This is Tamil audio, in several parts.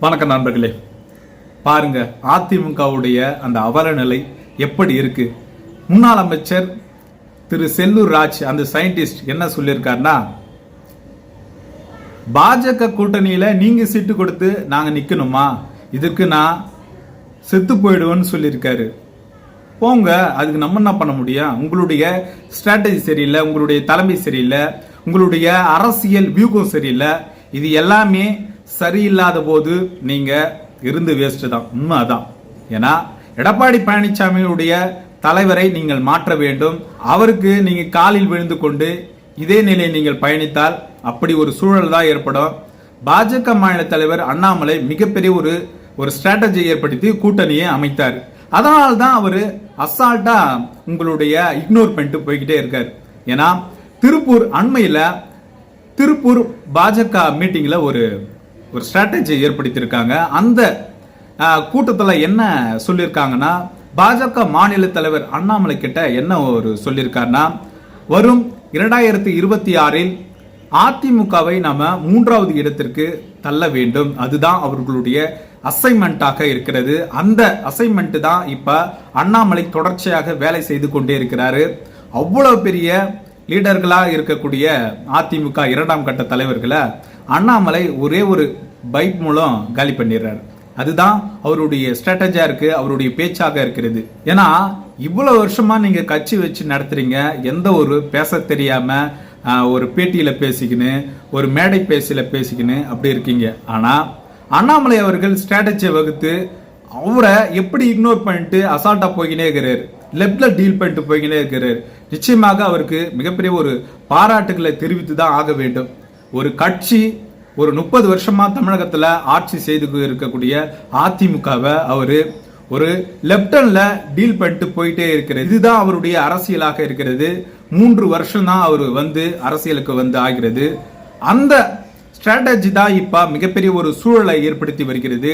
வணக்கம் நண்பர்களே. பாருங்க அதிமுகவுடைய அந்த அவல நிலை எப்படி இருக்கு? முன்னாள் அமைச்சர் திரு செல்லூர் ராஜ் அந்த சயின்டிஸ்ட் என்ன சொல்லியிருக்காருன்னா பாஜக கூட்டணியில நீங்க சீட்டு கொடுத்து நாங்க நிக்கணுமா? இதுக்கு நான் செத்து போயிடுவேன்னு சொல்லியிருக்காரு. போங்க அதுக்கு நம்ம என்ன பண்ண முடியும்? உங்களுடைய ஸ்ட்ராட்டஜி சரியில்லை உங்களுடைய தலைமை சரியில்லை உங்களுடைய அரசியல் வியூகம் சரியில்லை இது எல்லாமே சரியில்லாத போது நீங்க இருந்து வேஸ்ட் தான். உண்மை அதான் ஏன்னா எடப்பாடி பழனிசாமியுடைய தலைவரை நீங்கள் மாற்ற வேண்டும். அவருக்கு நீங்கள் காலில் விழுந்து கொண்டு இதே நிலையை நீங்கள் பயணித்தால் அப்படி ஒரு சூழல் தான் ஏற்படும். பாஜக மாநில தலைவர் அண்ணாமலை மிகப்பெரிய ஒரு ஒரு ஸ்ட்ராட்டஜி ஏற்படுத்தி கூட்டணியை அமைத்தார். அதனால தான் அவர் அசால்ட்டா உங்களுடைய இக்னோர் பண்ணிட்டு போய்கிட்டே இருக்கார். ஏன்னா திருப்பூர் அண்மையில் திருப்பூர் பாஜக மீட்டிங்கில் ஒரு ஒரு ஸ்ட்ராட்டஜி ஏற்படுத்தியிருக்காங்க. அந்த கூட்டத்தில் என்ன சொல்லியிருக்காங்கன்னா பாஜக மாநில தலைவர் அண்ணாமலை கிட்ட என்ன ஒரு சொல்லியிருக்காருன்னா வரும் இரண்டாயிரத்தி இருபத்தி ஆறில் அதிமுகவை நாம் மூன்றாவது இடத்திற்கு தள்ள வேண்டும். அதுதான் அவர்களுடைய அசைன்மெண்ட்டாக இருக்கிறது. அந்த அசைன்மெண்ட் தான் இப்போ அண்ணாமலை தொடர்ச்சியாக வேலை செய்து கொண்டே இருக்கிறாரு. அவ்வளோ பெரிய லீடர்களாக இருக்கக்கூடிய அதிமுக இரண்டாம் கட்ட தலைவர்களை அண்ணாமலை ஒரே ஒரு பைக் மூலம் காலி பண்ணிடுறாரு. அதுதான் அவருடைய ஸ்ட்ராட்டஜியா இருக்கு அவருடைய பேச்சாக இருக்கிறது. ஏன்னா இவ்வளவு வருஷமா நீங்க கட்சி வச்சு நடத்துறீங்க எந்த ஒரு பேச தெரியாம ஒரு பேட்டியில பேசிக்கின்னு ஒரு மேடை பேசியில பேசிக்கின்னு அப்படி இருக்கீங்க. ஆனா அண்ணாமலை அவர்கள் ஸ்ட்ராட்டஜியை வகுத்து அவரை எப்படி இக்னோர் பண்ணிட்டு அசால்ட்டா போய்கினே இருக்கிறார். லெப்ட்ல டீல் பண்ணிட்டு போய்கினே இருக்கிறார். நிச்சயமாக அவருக்கு மிகப்பெரிய ஒரு பாராட்டுகளை தெரிவித்து தான் ஆக வேண்டும். ஒரு கட்சி ஒரு முப்பது வருஷமாக தமிழகத்தில் ஆட்சி செய்து இருக்கக்கூடிய அதிமுகவை அவர் ஒரு லெப்டனில் டீல் பண்ணிட்டு போயிட்டே இருக்கிறது. இதுதான் அவருடைய அரசியலாக இருக்கிறது. மூன்று வருஷம் தான் அவர் வந்து அரசியலுக்கு வந்து ஆகிறது. அந்த ஸ்ட்ராட்டஜி தான் இப்போ மிகப்பெரிய ஒரு சூழலை ஏற்படுத்தி வருகிறது.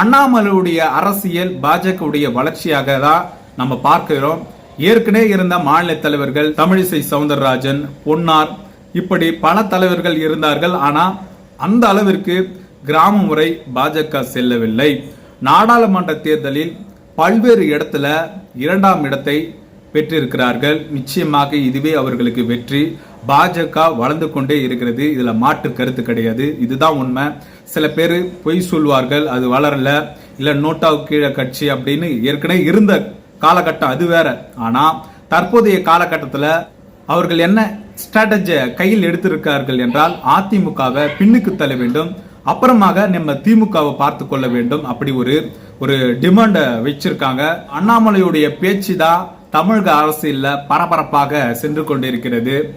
அண்ணாமலையுடைய அரசியல் பாஜகவுடைய வளர்ச்சியாக தான் நம்ம பார்க்கிறோம். ஏற்கனவே இருந்த மாநில தலைவர்கள் தமிழிசை சவுந்தரராஜன் பொன்னார் இப்படி பல தலைவர்கள் இருந்தார்கள். ஆனால் அந்த அளவிற்கு கிராம முறை பாஜக செல்லவில்லை. நாடாளுமன்ற தேர்தலில் பல்வேறு இடத்துல இரண்டாம் இடத்தை பெற்றிருக்கிறார்கள். நிச்சயமாக இதுவே அவர்களுக்கு வெற்றி. பாஜக வளர்ந்து கொண்டே இருக்கிறது. இதில் மாற்று கருத்து கிடையாது. இதுதான் உண்மை. சில பேர் பொய் சொல்வார்கள். அது வளரல. இல்லை நோட்டாவுக்கு கீழே கட்சி அப்படின்னு ஏற்கனவே இருந்த காலகட்டம் அது வேற. ஆனால் தற்போதைய காலகட்டத்தில் அவர்கள் என்ன ஸ்ட்ராட்டஜியை கையில் எடுத்திருக்கார்கள் என்றால் அதிமுகவை பின்னுக்கு தள்ள வேண்டும். அப்புறமாக நம்ம திமுகவை பார்த்து கொள்ள வேண்டும் அப்படி ஒரு ஒரு டிமாண்டை வச்சிருக்காங்க. அண்ணாமலையுடைய பேச்சு தான் தமிழக அரசியலில் பரபரப்பாக சென்று கொண்டிருக்கிறது.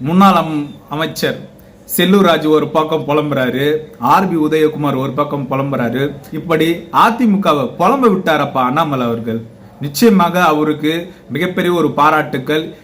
முன்னாள் அம்- அமைச்சர் செல்லூர் ராஜு ஒரு பக்கம் புலம்புறாரு. ஆர்பி உதயகுமார் ஒரு பக்கம் புலம்புறாரு. இப்படி அதிமுகவை புலம்ப விட்டாரப்பா அண்ணாமலை அவர்கள்? நிச்சயமாக அவருக்கு மிகப்பெரிய ஒரு பாராட்டுக்கள்.